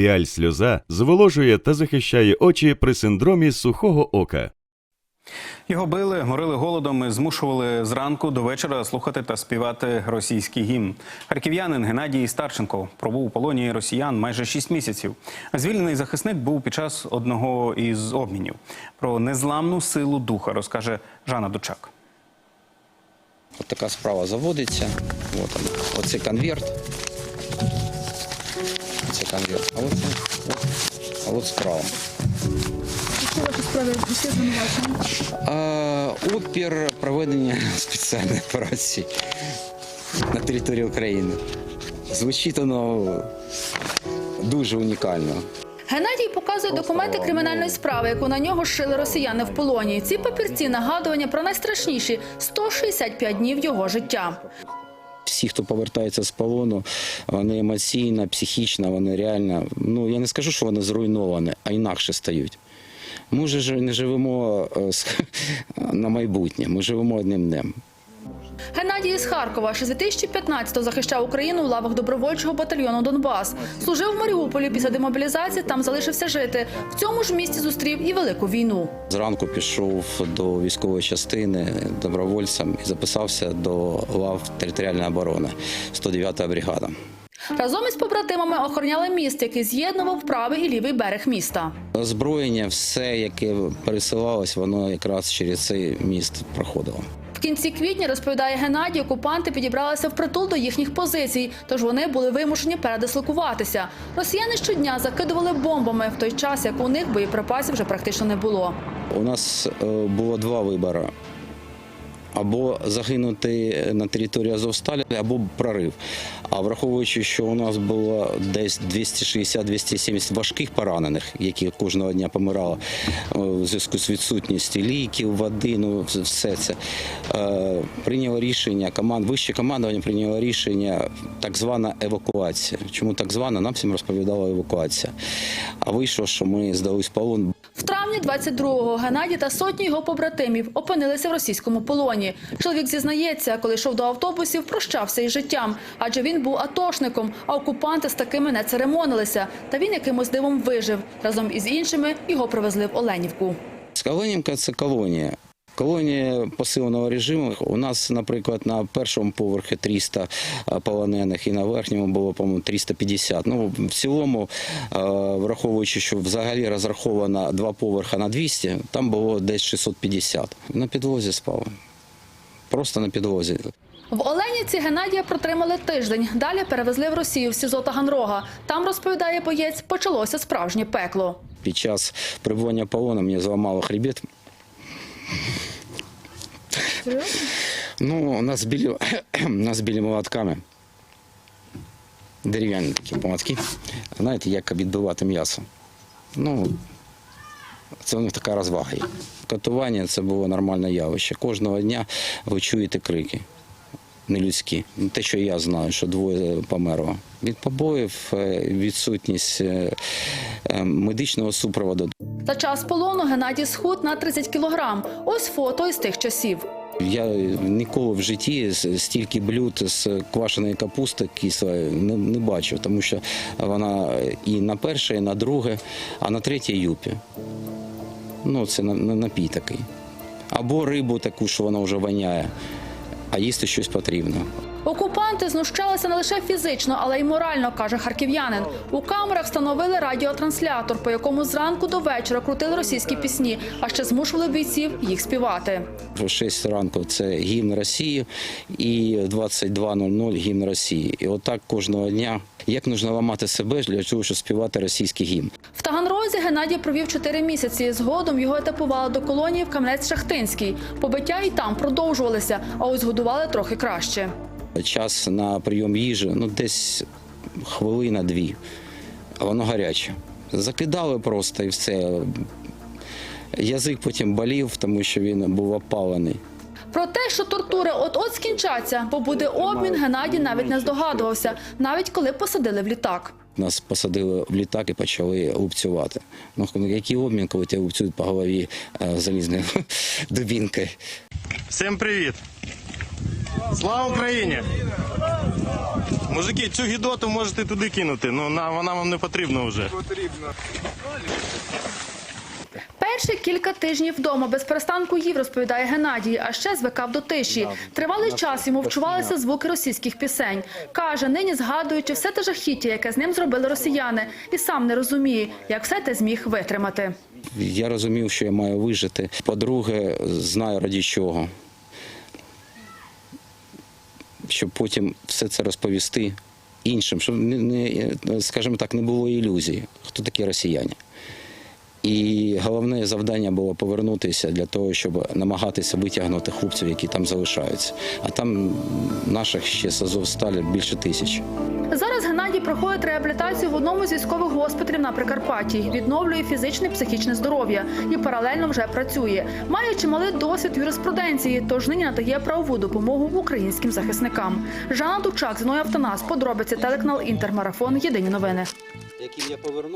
Піаль сльоза зволожує та захищає очі при синдромі сухого ока. Його били, морили голодом і змушували зранку до вечора слухати та співати російський гімн. Харків'янин Геннадій Старченко пробув у полоні росіян майже 6 місяців. Звільнений захисник був під час одного із обмінів. Про незламну силу духа розкаже Жанна Дучак. От така справа заводиться. От он. Оце конверт. Оце конверт. А оце, от, а от справа. Що ваші справи усі звинувачені? А, опір проведення спеціальної операції на території України. Звучить воно дуже унікально. Геннадій показує документи кримінальної справи, яку на нього шили росіяни в полоні. Ці папірці нагадування про найстрашніші 165 днів його життя. Всі, хто повертається з полону, вони емоційно, психічно, вони реально, ну я не скажу, що вони зруйновані, а інакше стають. Ми вже не живемо е, на майбутнє, ми живемо одним днем. Геннадій із Харкова ще з 2015-го захищав Україну у лавах добровольчого батальйону Донбас. Служив в Маріуполі після демобілізації, там залишився жити. В цьому ж місті зустрів і велику війну. Зранку пішов до військової частини добровольцем і записався до лав територіальної оборони 109-та бригада. Разом із побратимами охороняли міст, який з'єднував правий і лівий берег міста. Озброєння, все, яке пересилалось, воно якраз через цей міст проходило. Кінці квітня, розповідає Геннадій, окупанти підібралися впритул до їхніх позицій, тож вони були вимушені передислокуватися. Росіяни щодня закидували бомбами в той час, як у них боєприпасів вже практично не було. У нас е, було два вибори. Або загинути на території Азовсталі, або прорив. А враховуючи, що у нас було десь 260-270 важких поранених, які кожного дня помирали е, в зв'язку з відсутністю ліків, води, ну все це е, прийняло рішення команд, вище командування прийняло рішення так звана евакуація. Чому так звана? Нам всім розповідала евакуація. А вийшло, що ми здались полон. В травні 22-го Геннадій та сотні його побратимів опинилися в російському полоні. Чоловік зізнається, коли йшов до автобусів, прощався із життям, адже він був атошником, а окупанти з такими не церемонилися. Та він якимось дивом вижив. Разом із іншими його привезли в Оленівку. Скаленівка це колонія. Колонія посиленого режиму. У нас, наприклад, на першому поверхі 300 полонених і на верхньому було, по-моєму, 350. Ну, в цілому, е, враховуючи, що взагалі розраховано два поверха на 200, там було десь 650. На підлозі спали. Просто на підлозі. В Оленівці Геннадія протримали тиждень. Далі перевезли в Росію в СІЗО Таганрога. Там, розповідає боєць, почалося справжнє пекло. Під час перебування полону мені зламало хребет. Ну, нас били, нас били молотками. Дерев'яні такі молотки. Знаєте, як відбивати м'ясо. Ну, це у них така розвага. Катування це було нормальне явище. Кожного дня ви чуєте крики. Нелюдські. Те, що я знаю, що двоє померло. Від побоїв, е, відсутність е, е, медичного супроводу. За час полону Геннадій схуд на 30 кілограм. Ось фото із тих часів. Я ніколи в житті стільки блюд з квашеної капусти кислої не, не бачив, тому що вона і на перше, і на друге, а на третє юпі. Ну, це на- на- напій такий. Або рибу таку, що вона вже воняє, а їсти щось потрібно. Окупанти знущалися не лише фізично, але й морально, каже харків'янин. У камерах встановили радіотранслятор, по якому зранку до вечора крутили російські пісні, а ще змушували бійців їх співати. В 6 ранку це гімн Росії і в 22.00 гімн Росії. І отак кожного дня. Як нужно ламати себе для того, щоб співати російський гімн? В Геннадій провів 4 місяці. Згодом його етапували до колонії в Кам'янець-Шахтинський. Побиття і там продовжувалися, а ось годували трохи краще. Час на прийом їжі, ну десь хвилина-дві, воно гаряче. Закидали просто і все. Язик потім болів, тому що він був опалений. Про те, що тортури от-от скінчаться, бо буде обмін, Геннадій навіть не здогадувався, навіть коли посадили в літак. Нас посадили в літак і почали лупцювати. Ну, який обмін, коли тебе лупцюють по голові е, залізною дубінкою. Всім привіт! Слава Україні! Мужики, цю гідоту можете туди кинути, ну вона вам не потрібна вже. Перші кілька тижнів вдома без перестанку їв, розповідає Геннадій, а ще звикав до тиші. Тривалий час йому вчувалися звуки російських пісень. Каже, нині згадуючи все те жахіття, яке з ним зробили росіяни, і сам не розуміє, як все те зміг витримати. Я розумів, що я маю вижити. По-друге, знаю раді чого. Щоб потім все це розповісти іншим, щоб не, не, скажімо так, не було ілюзії, хто такі росіяни. І головне завдання було повернутися для того, щоб намагатися витягнути хлопців, які там залишаються. А там наших ще з Азовсталі більше тисячі. Зараз Геннадій проходить реабілітацію в одному з військових госпіталів на Прикарпатті, відновлює фізичне і психічне здоров'я і паралельно вже працює. Має чималий досвід юриспруденції, тож нині надає правову допомогу українським захисникам. Жанна Дучак, Зіною Автонас, подробиці телеканал Інтермарафон. Єдині новини. Яким я повернув.